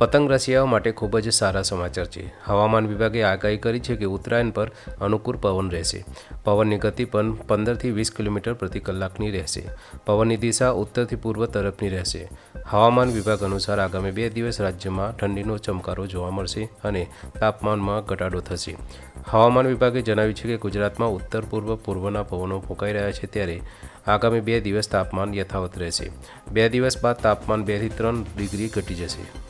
પતંગ રસિયાઓ માટે ખૂબ જ સારા સમાચાર છે. હવામાન વિભાગે આગાહી કરી છે કે ઉત્તરાયણ પર અનુકૂળ પવન રહેશે. પવનની ગતિ પણ પંદરથી વીસ કિલોમીટર પ્રતિ કલાકની રહેશે. પવનની દિશા ઉત્તરથી પૂર્વ તરફની રહેશે. હવામાન વિભાગ અનુસાર આગામી બે દિવસ રાજ્યમાં ઠંડીનો ચમકારો જોવા મળશે અને તાપમાનમાં ઘટાડો થશે. હવામાન વિભાગે જણાવ્યું છે કે ગુજરાતમાં ઉત્તર પૂર્વ પૂર્વના પવનો ફૂંકાઈ રહ્યા છે ત્યારે આગામી બે દિવસ તાપમાન યથાવત રહેશે. બે દિવસ બાદ તાપમાન બેથી ત્રણ ડિગ્રી ઘટી જશે.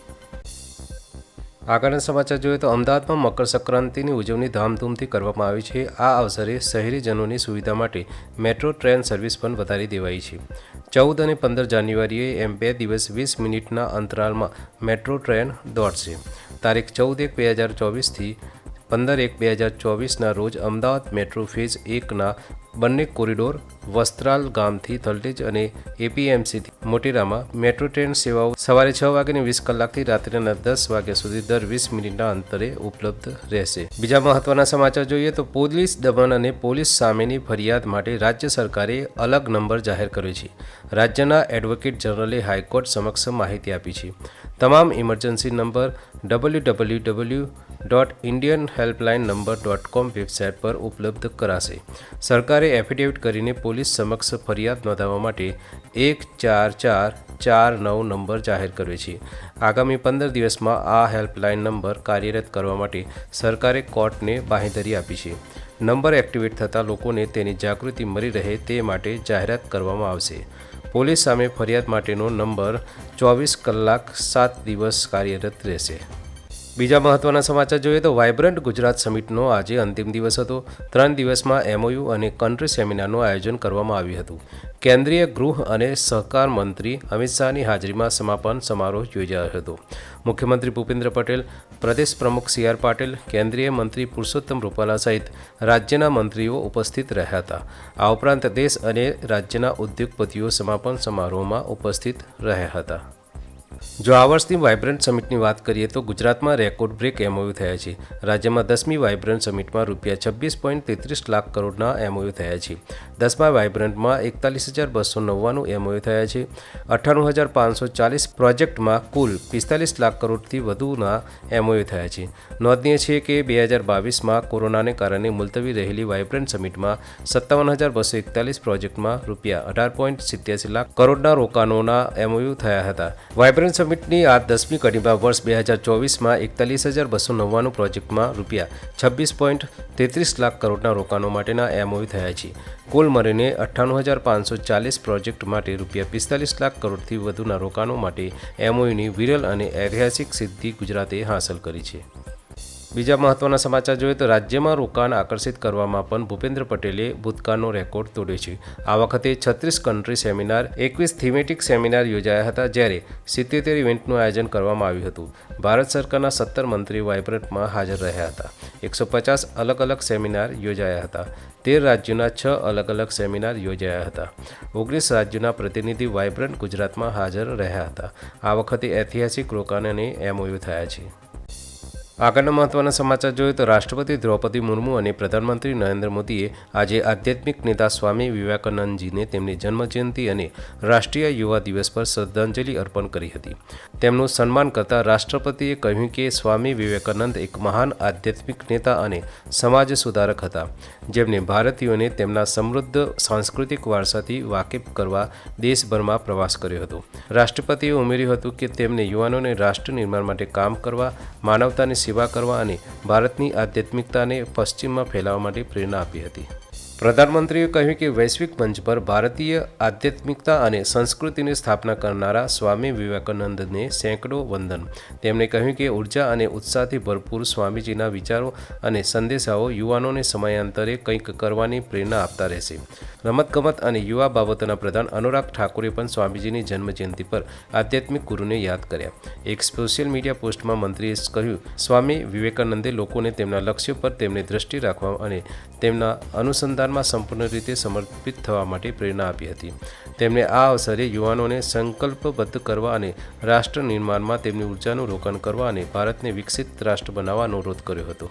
આગળના સમાચાર જોઈએ તો અમદાવાદમાં મકર સંક્રાંતિની ઉજવણી ધામધૂમથી કરવામાં આવી છે. આ અવસરે શહેરીજનોની સુવિધા માટે મેટ્રો, ટ્રેન સર્વિસ પણ વધારી દેવાઈ છે. ચૌદ અને પંદર જાન્યુઆરીએ એમ બે દિવસ વીસ મિનિટના અંતરાલમાં મેટ્રો, ટ્રેન દોડશે. તારીખ ચૌદ એક બે હજાર ચોવીસથી પંદર એક બે હજાર ચોવીસના રોજ અમદાવાદ મેટ્રો ફેઝ એકના બંને કોરિડોર વસ્ત્રાલ ગામથી થલટેજ અને એપીએમસીથી મોટેરામાં મેટ્રો ટ્રેન સેવાઓ સવારે છ વાગ્યાની વીસ કલાકથી રાત્રિના દસ વાગ્યા સુધી દર વીસ મિનિટના અંતરે ઉપલબ્ધ રહેશે. બીજા મહત્વના સમાચાર જોઈએ તો પોલીસ દમન અને પોલીસ સામેની ફરિયાદ માટે રાજ્ય સરકારે અલગ નંબર જાહેર કર્યો છે. રાજ્યના એડવોકેટ જનરલે હાઈકોર્ટ સમક્ષ માહિતી આપી છે. તમામ emergency number W W W dot Indian helpline number dot com website પર ઉપલબ્ધ કરાશે. સરકારે એફિડેવિટ કરીને પોલીસ સમક્ષ ફરિયાદ નોંધાવવા માટે એક ચાર ચાર ચાર નવ નંબર જાહેર કર્યો છે. આગામી પંદર દિવસમાં આ હેલ્પલાઇન નંબર કાર્યરત કરવા માટે સરકારે કોર્ટને બાંહેધરી આપી છે. નંબર એક્ટિવેટ થતાં લોકોને તેની જાગૃતિ મળી રહે તે માટે જાહેરાત કરવામાં આવશે. પોલીસ સામે ફરિયાદ માટેનો નંબર ચોવીસ કલાક સાત દિવસ કાર્યરત રહેશે. બીજા મહત્વના સમાચાર જોઈએ તો વાયબ્રન્ટ ગુજરાત સમિટનો આજે અંતિમ દિવસ હતો. ત્રણ દિવસમાં એમઓયુ અને કન્ટ્રી સેમિનારનું આયોજન કરવામાં આવ્યું હતું. કેન્દ્રીય ગૃહ અને સહકાર મંત્રી અમિત શાહની હાજરીમાં સમાપન સમારોહ યોજાયો હતો. મુખ્યમંત્રી ભૂપેન્દ્ર પટેલ, પ્રદેશ પ્રમુખ સી આર પાટીલ, કેન્દ્રીય મંત્રી પુરુષોત્તમ રૂપાલા સહિત રાજ્યના મંત્રીઓ ઉપસ્થિત રહ્યા હતા. આ ઉપરાંત દેશ અને રાજ્યના ઉદ્યોગપતિઓ સમાપન સમારોહમાં ઉપસ્થિત રહ્યા હતા. જો આ વર્ષની વાઇબ્રન્ટ સમિટની વાત કરીએ તો ગુજરાતમાં રેકોર્ડ બ્રેક એમઓયુ થયા છે. રાજ્યમાં દસમી વાઇબ્રન્ટ સમિટમાં રૂપિયા છવ્વીસ પોઈન્ટ તેત્રીસ લાખ કરોડના એમઓયુ થયા છે. દસમા વાઇબ્રન્ટમાં એકતાલીસ હજાર બસો નવ્વાણું એમઓયુ થયા છે. અઠ્ઠાણું હજાર પાંચસો ચાલીસ પ્રોજેક્ટમાં કુલ પિસ્તાલીસ લાખ કરોડથી વધુના એમઓયુ થયા છે. નોંધનીય છે કે બે હજાર બાવીસમાં કોરોનાને કારણે મુલતવી રહેલી વાઇબ્રન્ટ સમિટમાં સત્તાવન હજાર બસો એકતાલીસ પ્રોજેક્ટમાં રૂપિયા અઢાર પોઈન્ટ સિત્યાસી લાખ કરોડના રોકાણોના એમઓયુ થયા હતા. વાઇબ્રન્ટ સમિટની આ દસમી કડીમાં વર્ષ બે હજાર ચોવીસમાં એકતાલીસ હજાર બસો નવ્વાણું પ્રોજેક્ટમાં રૂપિયા છવ્વીસ પોઈન્ટ તેત્રીસ લાખ કરોડના રોકાણો માટેના એમઓયુ થયા છે. કુલ મળીને અઠ્ઠાણું હજાર પાંચસો ચાલીસ પ્રોજેક્ટ માટે રૂપિયા પિસ્તાલીસ લાખ કરોડથી વધુના રોકાણો માટે એમઓયુની વિરલ અને ઐતિહાસિક સિદ્ધિ ગુજરાતે હાંસલ કરી છે. બીજા મહત્વના સમાચાર જોઈએ તો રાજ્યમાં રોકાણ આકર્ષિત કરવામાં પણ ભૂપેન્દ્ર પટેલે ભૂતકાળનો રેકોર્ડ તોડ્યો છે. આ વખતે છત્રીસ કન્ટ્રી સેમિનાર એકવીસ થીમેટિક સેમિનાર યોજાયા હતા જ્યારે સિત્યોતેર ઇવેન્ટનું આયોજન કરવામાં આવ્યું હતું. ભારત સરકારના સત્તર મંત્રી વાઇબ્રન્ટમાં હાજર રહ્યા હતા. એકસો પચાસ અલગ અલગ સેમિનાર યોજાયા હતા. તેર રાજ્યોના છ અલગ અલગ સેમિનાર યોજાયા હતા. ઓગણીસ રાજ્યોના પ્રતિનિધિ વાઇબ્રન્ટ ગુજરાતમાં હાજર રહ્યા હતા. આ વખતે ઐતિહાસિક રોકાણ અને એમઓયુ થયા છે. આગળના મહત્વના સમાચાર જોઈએ તો રાષ્ટ્રપતિ દ્રૌપદી મુર્મુ અને પ્રધાનમંત્રી નરેન્દ્ર મોદીએ આજે આધ્યાત્મિક નેતા સ્વામી વિવેકાનંદજીને તેમની જન્મજયંતિ અને રાષ્ટ્રીય યુવા દિવસ પર શ્રદ્ધાંજલિ અર્પણ કરી હતી. તેમનું સન્માન કરતા રાષ્ટ્રપતિએ કહ્યું કે સ્વામી વિવેકાનંદ એક મહાન આધ્યાત્મિક નેતા અને સમાજ સુધારક હતા. જેમને ભારતીયોને તેમના સમૃદ્ધ સાંસ્કૃતિક વારસાથી વાકેફ કરવા દેશભરમાં પ્રવાસ કર્યો હતો. રાષ્ટ્રપતિએ ઉમેર્યું હતું કે તેમને યુવાનોને રાષ્ટ્ર નિર્માણ માટે કામ કરવા, માનવતાની સેવા કરવા અને ભારતની આધ્યાત્મિકતાને પશ્ચિમમાં ફેલાવવા માટે પ્રેરણા આપી હતી. પ્રધાનમંત્રીએ કહ્યું કે વૈશ્વિક મંચ પર ભારતીય આધ્યાત્મિકતા અને સંસ્કૃતિની સ્થાપના કરનારા સ્વામી વિવેકાનંદને સેંકડો વંદન. તેમણે કહ્યું કે ઊર્જા અને ઉત્સાહથી ભરપૂર સ્વામીજીના વિચારો અને સંદેશાઓ યુવાનોને સમયાંતરે કંઈક કરવાની પ્રેરણા આપતા રહેશે. રમતગમત અને યુવા બાબતોના પ્રધાન અનુરાગ ઠાકુરે પણ સ્વામીજીની જન્મજયંતિ પર આધ્યાત્મિક ગુરુને યાદ કર્યા. એક સોશિયલ મીડિયા પોસ્ટમાં મંત્રીએ કહ્યું, સ્વામી વિવેકાનંદે લોકોને તેમના લક્ષ્ય પર તેમની દ્રષ્ટિ રાખવા અને તેમના અનુસંધાનમાં સંપૂર્ણ રીતે સમર્પિત થવા માટે પ્રેરણા આપી હતી. તેમણે આ અવસરે યુવાનોને સંકલ્પબદ્ધ કરવા અને રાષ્ટ્ર નિર્માણમાં તેમની ઉર્જાનું રોકાણ કરવા અને ભારતને વિકસિત રાષ્ટ્ર બનાવવા અનુરોધ કર્યો હતો.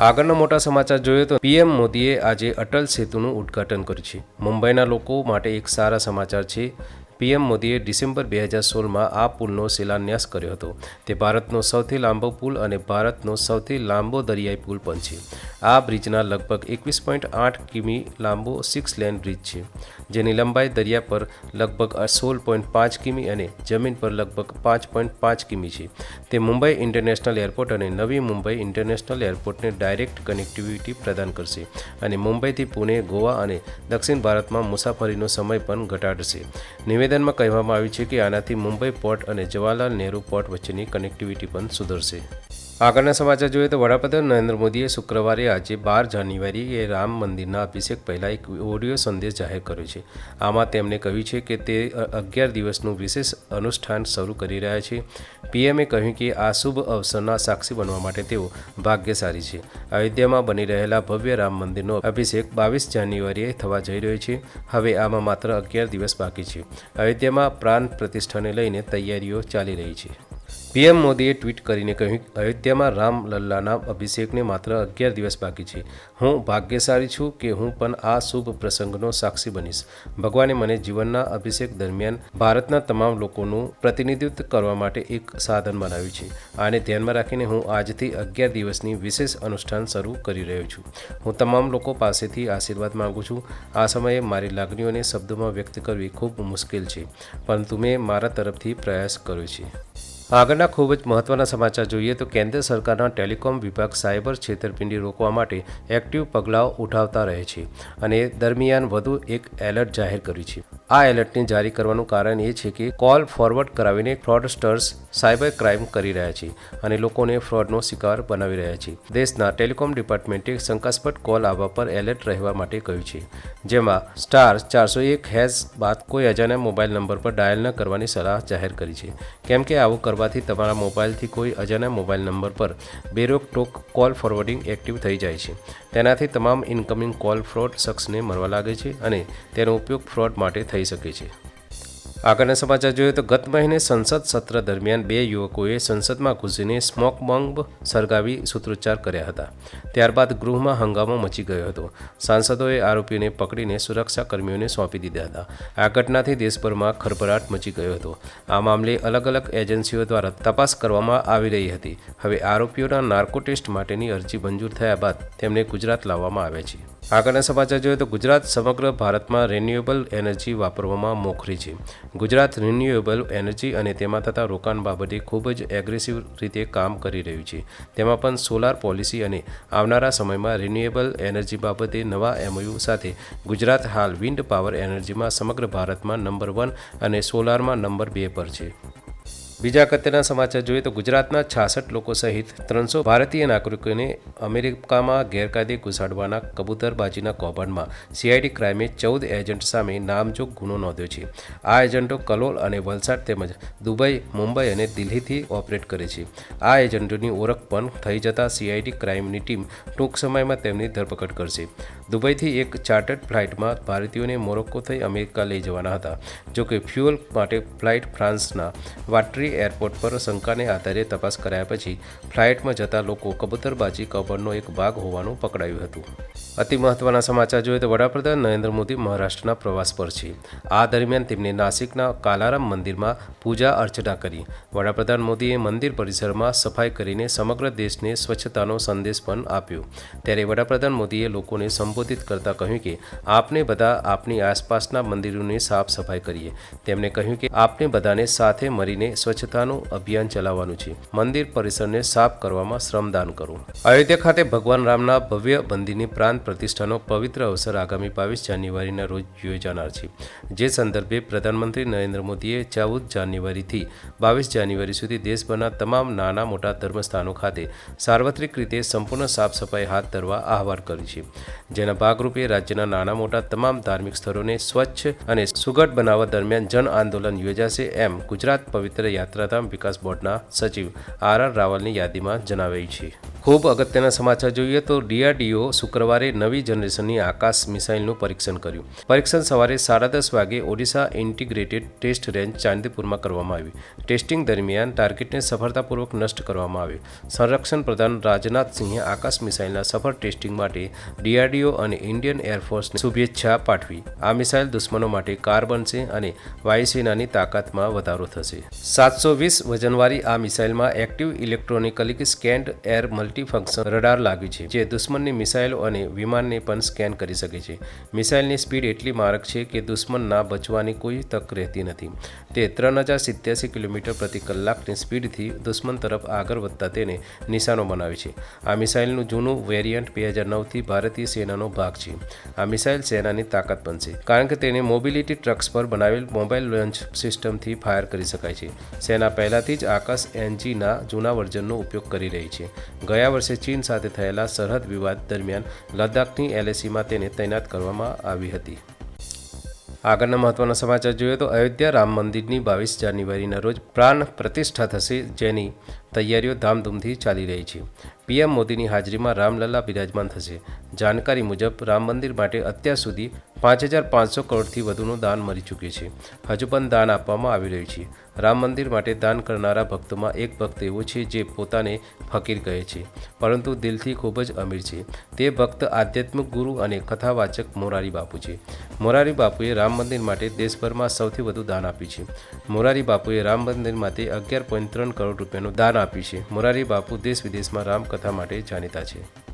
આગળના મોટા સમાચાર જોઈએ તો પીએમ મોદીએ આજે અટલ સેતુનું ઉદ્ઘાટન કર્યું છે. મુંબઈના લોકો માટે એક સારા સમાચાર છે. પીએમ મોદીએ ડિસેમ્બર બે હજાર સોળમાં આ પુલનો શિલાન્યાસ કર્યો હતો. તે ભારતનો સૌથી લાંબો પુલ અને ભારતનો સૌથી લાંબો દરિયાઈ પુલ પણ છે. આ બ્રિજના લગભગ એકવીસ પોઈન્ટ આઠ કિમી લાંબો સિક્સ લેન બ્રિજ છે, જેની લંબાઈ દરિયા પર લગભગ સોળ પોઈન્ટ પાંચ કિમી અને જમીન પર લગભગ પાંચ પોઈન્ટ પાંચ કિમી છે. તે મુંબઈ ઇન્ટરનેશનલ એરપોર્ટ અને નવી મુંબઈ ઇન્ટરનેશનલ એરપોર્ટને ડાયરેક્ટ કનેક્ટિવિટી પ્રદાન કરશે અને મુંબઈથી પુણે, ગોવા અને દક્ષિણ ભારતમાં મુસાફરીનો સમય પણ ઘટાડશે. નિવેદનમાં કહેવામાં આવ્યું છે કે આનાથી મુંબઈ પોર્ટ અને જવાહરલાલ નહેરુ પોર્ટ વચ્ચેની કનેક્ટિવિટી પણ સુધરશે. આગળના સમાચાર જોઈએ તો વડાપ્રધાન નરેન્દ્ર મોદીએ શુક્રવારે આજે બાર જાન્યુઆરીએ રામ મંદિરના અભિષેક પહેલાં એક ઓડિયો સંદેશ જાહેર કર્યો છે. આમાં તેમણે કહ્યું છે કે તે અગિયાર દિવસનું વિશેષ અનુષ્ઠાન શરૂ કરી રહ્યા છે. પીએમએ કહ્યું કે આ શુભ અવસરના સાક્ષી બનવા માટે તેઓ ભાગ્યશાળી છે. અયોધ્યામાં બની રહેલા ભવ્ય રામ મંદિરનો અભિષેક બાવીસ જાન્યુઆરીએ થવા જઈ રહ્યો છે. હવે આમાં માત્ર અગિયાર દિવસ બાકી છે. અયોધ્યામાં પ્રાણ પ્રતિષ્ઠાને લઈને તૈયારીઓ ચાલી રહી છે. પીએમ મોદીએ ટ્વીટ કરીને કહ્યું, અયોધ્યામાં રામ લલ્લાના અભિષેકને માત્ર અગિયાર દિવસ બાકી છે. હું ભાગ્યશાળી છું કે હું પણ આ શુભ પ્રસંગનો સાક્ષી બનીશ. ભગવાને મને જીવનના અભિષેક દરમિયાન ભારતના તમામ લોકોનું પ્રતિનિધિત્વ કરવા માટે એક સાધન બનાવ્યું છે. આને ધ્યાનમાં રાખીને હું આજથી અગિયાર દિવસની વિશેષ અનુષ્ઠાન શરૂ કરી રહ્યો છું. હું તમામ લોકો પાસેથી આશીર્વાદ માગું છું. આ સમયે મારી લાગણીઓને શબ્દોમાં વ્યક્ત કરવી ખૂબ મુશ્કેલ છે, પરંતુ મેં મારા તરફથી પ્રયાસ કર્યો છે. આગળના ખૂબ જ મહત્વના સમાચાર જોઈએ તો કેન્દ્ર સરકારના ટેલિકોમ વિભાગ સાયબર છેતરપિંડી રોકવા માટે એક્ટિવ પગલાઓ ઉઠાવતા રહે છે અને દરમિયાન વધુ એક એલર્ટ જાહેર કર્યું છે. આ એલર્ટને જારી કરવાનું કારણ એ છે કે કોલ ફોરવર્ડ કરાવીને ફ્રોડસ્ટર્સ સાયબર ક્રાઇમ કરી રહ્યા છે અને લોકોને ફ્રોડનો શિકાર બનાવી રહ્યા છે. દેશના ટેલિકોમ ડિપાર્ટમેન્ટે શંકાસ્પદ કોલ આવવા પર એલર્ટ રહેવા માટે કહ્યું છે. જેમાં સ્ટાર ચારસો એક હેઝ બાદ કોઈ અજાણ્યા મોબાઈલ નંબર પર ડાયલ ન કરવાની સલાહ જાહેર કરી છે. કેમ કે આવું કરવાથી તમારા મોબાઈલથી કોઈ અજાણ્યા મોબાઈલ નંબર પર બેરોકટોક કોલ ફોરવર્ડિંગ એક્ટિવ થઈ જાય છે. તેનાથી તમામ ઇન્કમિંગ કોલ ફ્રોડ શખ્સને મળવા લાગે છે અને તેનો ઉપયોગ ફ્રોડ માટે થઈ શકે છે. આગળના સમાચાર જોઈએ તો ગત મહિને સંસદ સત્ર દરમિયાન બે યુવકોએ સંસદમાં ઘૂસીને સ્મોક બોમ્બ સળગાવી સૂત્રોચ્ચાર કર્યા હતા. ત્યારબાદ ગૃહમાં હંગામો મચી ગયો હતો. સાંસદોએ આરોપીઓને પકડીને સુરક્ષા કર્મીઓને સોંપી દીધા હતા. આ ઘટનાથી દેશભરમાં ખરભરાટ મચી ગયો હતો. આ મામલે અલગ અલગ એજન્સીઓ દ્વારા તપાસ કરવામાં આવી રહી હતી. હવે આરોપીઓના નાર્કો ટેસ્ટ માટેની અરજી મંજૂર થયા બાદ તેમને ગુજરાત લાવવામાં આવે છે. આગળના સમાચાર જોઈએ તો ગુજરાત સમગ્ર ભારતમાં રિન્યુએબલ એનર્જી વાપરવામાં મોખરી છે. ગુજરાત રિન્યુએબલ એનર્જી અને તેમાં થતા રોકાણ બાબતે ખૂબ જ એગ્રેસિવ રીતે કામ કરી રહ્યું છે. તેમાં પણ સોલાર પોલિસી અને આવનારા સમયમાં રિન્યુએબલ એનર્જી બાબતે નવા એમઓયુ સાથે ગુજરાત હાલ વિન્ડ પાવર એનર્જીમાં સમગ્ર ભારતમાં નંબર વન અને સોલારમાં નંબર બે પર છે. બીજા અગત્યના સમાચાર જોઈએ તો ગુજરાતના છાસઠ લોકો સહિત ત્રણસો ભારતીય નાગરિકોને અમેરિકામાં ગેરકાયદે ઘુસાડવાના કબૂતરબાજીના કૌભાંડમાં સીઆઈડી ક્રાઇમે ચૌદ એજન્ટ સામે નામજોગ ગુનો નોંધ્યો છે. આ એજન્ટો કલોલ અને વલસાડ તેમજ દુબઈ, મુંબઈ અને દિલ્હીથી ઓપરેટ કરે છે. આ એજન્ટોની ઓળખ પણ થઈ જતાં સીઆઈડી ક્રાઇમની ટીમ ટૂંક સમયમાં તેમની ધરપકડ કરશે. દુબઈથી એક ચાર્ટર્ડ ફ્લાઇટમાં ભારતીયોને મોરોક્કો થઈ અમેરિકા લઈ જવાના હતા, જોકે ફ્યુઅલ માટે ફ્લાઇટ ફ્રાન્સના વાટરી એરપોર્ટ પર શંકાને આધારે તપાસ કરાયા પછી ફ્લાઇટમાં જતા લોકો કબૂતરબાજી કૌભાંડનો એક ભાગ હોવાનું પકડાયું હતું. અતિ મહત્વના સમાચાર જોઈએ તો વડાપ્રધાન નરેન્દ્ર મોદી મહારાષ્ટ્રના પ્રવાસ પર છે. આ દરમિયાન તેમણે નાસિકના કાલારામ મંદિરમાં પૂજા અર્ચના કરી. વડાપ્રધાન મોદીએ મંદિર પરિસરમાં સફાઈ કરીને સમગ્ર દેશને સ્વચ્છતાનો સંદેશ પણ આપ્યો. ત્યારે વડાપ્રધાન મોદીએ લોકોને સંબોધિત કરતા કહ્યું કે, આપને બધા આપની આસપાસના મંદિરોની સાફ સફાઈ કરીએ. તેમણે કહ્યું કે, આપને બધાને સાથે મળીને સ્વચ્છ સ્વચ્છતાનું અભિયાન ચલાવવાનું છે. મંદિર પરિસરને સાફ કરવામાં શ્રમદાન કરો. અયોધ્યા ખાતે ભગવાન રામના ભવ્ય મંદિરની પ્રાંત પ્રતિષ્ઠાનો પવિત્ર અવસર આગામી બાવીસ જાન્યુઆરીના રોજ યોજાનાર છે. જે સંદર્ભે પ્રધાનમંત્રી નરેન્દ્ર મોદીએ ચૌદ જાન્યુઆરીથી બાવીસ જાન્યુઆરી સુધી દેશભરના તમામ નાના મોટા ધર્મસ્થાનો ખાતે સાર્વત્રિક રીતે સંપૂર્ણ સાફ સફાઈ હાથ ધરવા આહવાન કર્યું છે. જેના ભાગરૂપે રાજ્યના નાના મોટા તમામ ધાર્મિક સ્થળોને સ્વચ્છ અને સુઘડ બનાવવા દરમિયાન જન આંદોલન યોજાશે એમ ગુજરાત પવિત્ર યાત્રાધામ વિકાસ બોર્ડના સચિવ આર આર રાવલની યાદીમાં જણાવાયું છે. ખૂબ અગત્યના સમાચાર જોઈએ તો ડીઆરડીઓ શુક્રવારે નવી જનરેશનની આકાશ મિસાઇલનું પરીક્ષણ કર્યું. પરીક્ષણ સવારે સાડા દસ વાગે ઓડિશા ઇન્ટિગ્રેટેડ ટેસ્ટ રેન્જ ચાંદીપુરમાં કરવામાં આવ્યું ટેસ્ટિંગ દરમિયાન ટાર્ગેટને સફળતાપૂર્વક નષ્ટ કરવામાં આવ્યું. સંરક્ષણ પ્રધાન રાજનાથસિંહે આકાશ મિસાઇલના સફળ ટેસ્ટિંગ માટે ડીઆરડીઓ અને ઇન્ડિયન એરફોર્સને શુભેચ્છા પાઠવી. આ મિસાઇલ દુશ્મનો માટે કાર બનશે અને વાયુસેનાની તાકાતમાં વધારો થશે. સાતસો વીસ વજનવાળી આ મિસાઇલમાં active electronically scanned air multifunction radar લાગ્યું છે, જે દુશ્મનની મિસાઇલો અને વિમાનને પણ સ્કેન કરી શકે છે. મિસાઇલની સ્પીડ એટલી મારક છે કે દુશ્મનના બચવાની કોઈ તક રહેતી નથી. તે ત્રણ હજાર સિત્યાસી કિલોમીટર પ્રતિ કલાકની સ્પીડથી દુશ્મન તરફ આગળ વધતા તેને નિશાનો બનાવે છે. આ મિસાઇલનું જૂનું વેરિયન્ટ બે હજાર નવથી ભારતીય સેનાનો ભાગ છે. આ મિસાઇલ સેનાની તાકાત બનશે કારણ કે તેને મોબિલિટી ટ્રક્સ પર બનાવેલ મોબાઈલ લોન્ચ સિસ્ટમથી ફાયર કરી શકાય છે. સેના પહેલાથી જ આકાશ એનજીના જૂના વર્ઝનનો ઉપયોગ કરી રહી છે. ગયા વર્ષે ચીન સાથે થયેલા સરહદ વિવાદ દરમિયાન લદ્દાખની એલએસીમાં તેને તૈનાત કરવામાં આવી હતી. આગળના મહત્વના સમાચાર જોઈએ તો અયોધ્યા રામ મંદિરની બાવીસ જાન્યુઆરીના રોજ પ્રાણ પ્રતિષ્ઠા થશે જેની તૈયારીઓ ધામધૂમથી ચાલી રહી છે. પીએમ મોદીની હાજરીમાં રામલલ્લા બિરાજમાન થશે. જાણકારી મુજબ રામ મંદિર માટે અત્યાર સુધી પાંચ હજાર પાંચસો કરોડથી વધુનું દાન મળી ચૂક્યું છે. હજુ પણ દાન આપવામાં આવી રહ્યું છે. રામ મંદિર માટે દાન કરનારા ભક્તોમાં એક ભક્ત એવો છે જે પોતાને ફકીર કહે છે, પરંતુ દિલથી ખૂબ જ અમીર છે. તે ભક્ત આધ્યાત્મિક ગુરુ અને કથાવાચક મોરારી બાપુ છે. મોરારી બાપુએ રામ મંદિર માટે દેશભરમાં સૌથી વધુ દાન આપ્યું છે. મોરારી બાપુએ રામ મંદિર માટે અગિયાર પોઈન્ટ ત્રણ કરોડ રૂપિયાનું દાન આપ્યું છે. મોરારી બાપુ દેશ વિદેશમાં રામકથા માટે જાણીતા છે.